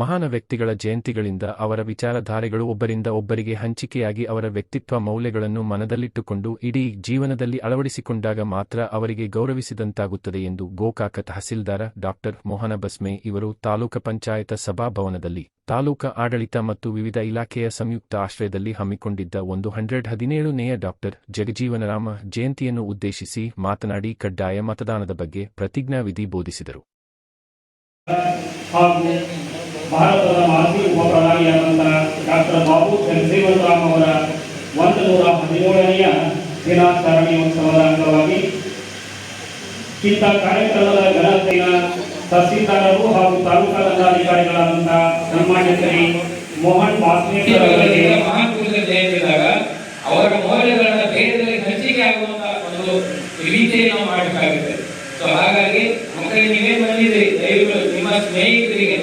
ಮಹಾನ ವ್ಯಕ್ತಿಗಳ ಜಯಂತಿಗಳಿಂದ ಅವರ ವಿಚಾರಧಾರೆಗಳು ಒಬ್ಬರಿಂದ ಒಬ್ಬರಿಗೆ ಹಂಚಿಕೆಯಾಗಿ ಅವರ ವ್ಯಕ್ತಿತ್ವ ಮೌಲ್ಯಗಳನ್ನು ಮನದಲ್ಲಿಟ್ಟುಕೊಂಡು ಇಡೀ ಜೀವನದಲ್ಲಿ ಅಳವಡಿಸಿಕೊಂಡಾಗ ಮಾತ್ರ ಅವರಿಗೆ ಗೌರವಿಸಿದಂತಾಗುತ್ತದೆ ಎಂದು ಗೋಕಾಕ ತಹಸೀಲ್ದಾರ ಡಾಕ್ಟರ್ ಮೋಹನ ಬಸ್ಮೆ ಇವರು ತಾಲೂಕ ಪಂಚಾಯತ ಸಭಾಭವನದಲ್ಲಿ, ತಾಲೂಕ ಆಡಳಿತ ಮತ್ತು ವಿವಿಧ ಇಲಾಖೆಯ ಸಂಯುಕ್ತ ಆಶ್ರಯದಲ್ಲಿ ಹಮ್ಮಿಕೊಂಡಿದ್ದ ಒಂದು ಹಂಡ್ರೆಡ್ ಹದಿನೇಳನೆಯ ಡಾಕ್ಟರ್ ಜಗಜೀವನರಾಮ ಜಯಂತಿಯನ್ನು ಉದ್ದೇಶಿಸಿ ಮಾತನಾಡಿ ಕಡ್ಡಾಯ ಮತದಾನದ ಬಗ್ಗೆ ಪ್ರತಿಜ್ಞಾವಿಧಿ ಬೋಧಿಸಿದರು. ಭಾರತದ ಮಾಜಿ ಉಪ ಪ್ರಧಾನಿಯಾದಂತಹ ಡಾಕ್ಟರ್ ಬಾಬು ಜಗಜೀವನರಾಮ್ ಅವರ ಒಂದು ನೂರ ಹದಿನೇಳನೆಯ ದಿನಾಚರಣೆಯೋತ್ಸವದ ಅಂಗವಾಗಿ ಇಂಥ ಕಾರ್ಯಕ್ರಮದ ಘನತೆಯ ತಹಸೀಲ್ದಾರರು ಹಾಗೂ ತಾಲೂಕಾ ದಂಡಾಧಿಕಾರಿಗಳಾದಂತಹ ಸನ್ಮಾನ್ಯ ಶ್ರೀ ಮೋಹನ್ ವಾಸ್ನೇಕರ್ ಅವರಿಗೆ ಜಯಂತಿದಾಗ ಅವರ ಮೌಲ್ಯಗಳನ್ನ ಬೇರೆಯವರಿಗೆ ಹಂಚಿಕೆ ಆಗುವಂತ ಒಂದು ರೀತಿಯಲ್ಲಿ ನಾವು ಮಾಡಬೇಕಾಗುತ್ತೆ. ಸೊ ಹಾಗಾಗಿ ಮಕ್ಕಳಿಗೆ ನೀವೇ ಬಂದಿದ್ರಿ ದಯವಿಟ್ಟು ನಿಮ್ಮ ಸ್ನೇಹಿತರಿಗೆ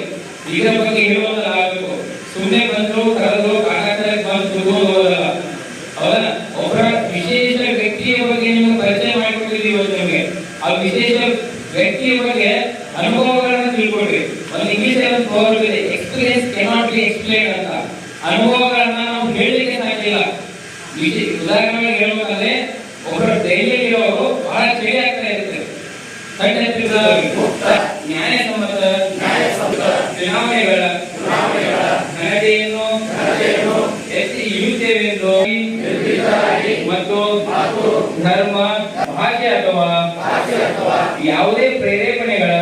ಇದರ ಬಗ್ಗೆ ಹೇಳುವಂತಾಗಬೇಕು ಸುಮ್ಮನೆ ಬಂದು ಕರೆದು ಕಾಟಾಚಾರಕ್ಕೆ ಬಂದು ಹೌದಾ ಒಬ್ಬರ ವಿಶೇಷ ವ್ಯಕ್ತಿಯ ಬಗ್ಗೆ ನಿಮಗೆ ಪರಿಚಯ ಮಾಡಿಕೊಟ್ಟಿದ್ದೀವಿ ಇವತ್ತು ನಿಮಗೆ. ಆ ವಿಶೇಷ ವ್ಯಕ್ತಿಯ ಬಗ್ಗೆ ಅನುಭವಗಳನ್ನು ತಿಳ್ಕೊಡ್ರಿ ಒಂದು ಇಂಗ್ಲಿಷ್ ಒಂದು ಪವರ್ ಇದೆ ಎಕ್ಸ್ಪೀರಿಯನ್ಸ್ ಕೆನಾಟ್ ಬಿ ಎಕ್ಸ್ಪ್ಲೇನ್ ಅಂತ. ಅನುಭವಗಳನ್ನ ನಾವು ಹೇಳಲಿಕ್ಕೆ ಸಾಧ್ಯವಿಲ್ಲ ಉದಾಹರಣೆಗೆ ಹೇಳಬೇಕಂದ್ರೆ ಒಬ್ಬರ ಡೈಲಿ ಅವರು ಬಹಳ ಚಳಿ ಆಗ್ತಾ ಇರುತ್ತೆ. ಸಣ್ಣ ಇಡುತ್ತೇವೆಂದು ಮತ್ತು ಧರ್ಮ ಭಾಗ್ಯ ಅಥವಾ ಯಾವುದೇ ಪ್ರೇರೇಪಣೆಗಳ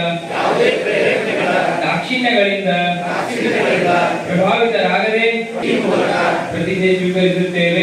ದಾಕ್ಷಿಣ್ಯಗಳಿಂದ ಪ್ರಭಾವಿತರಾಗದೆ ಪ್ರತಿಜ್ಞೆ ಸ್ವೀಕರಿಸುತ್ತೇವೆ.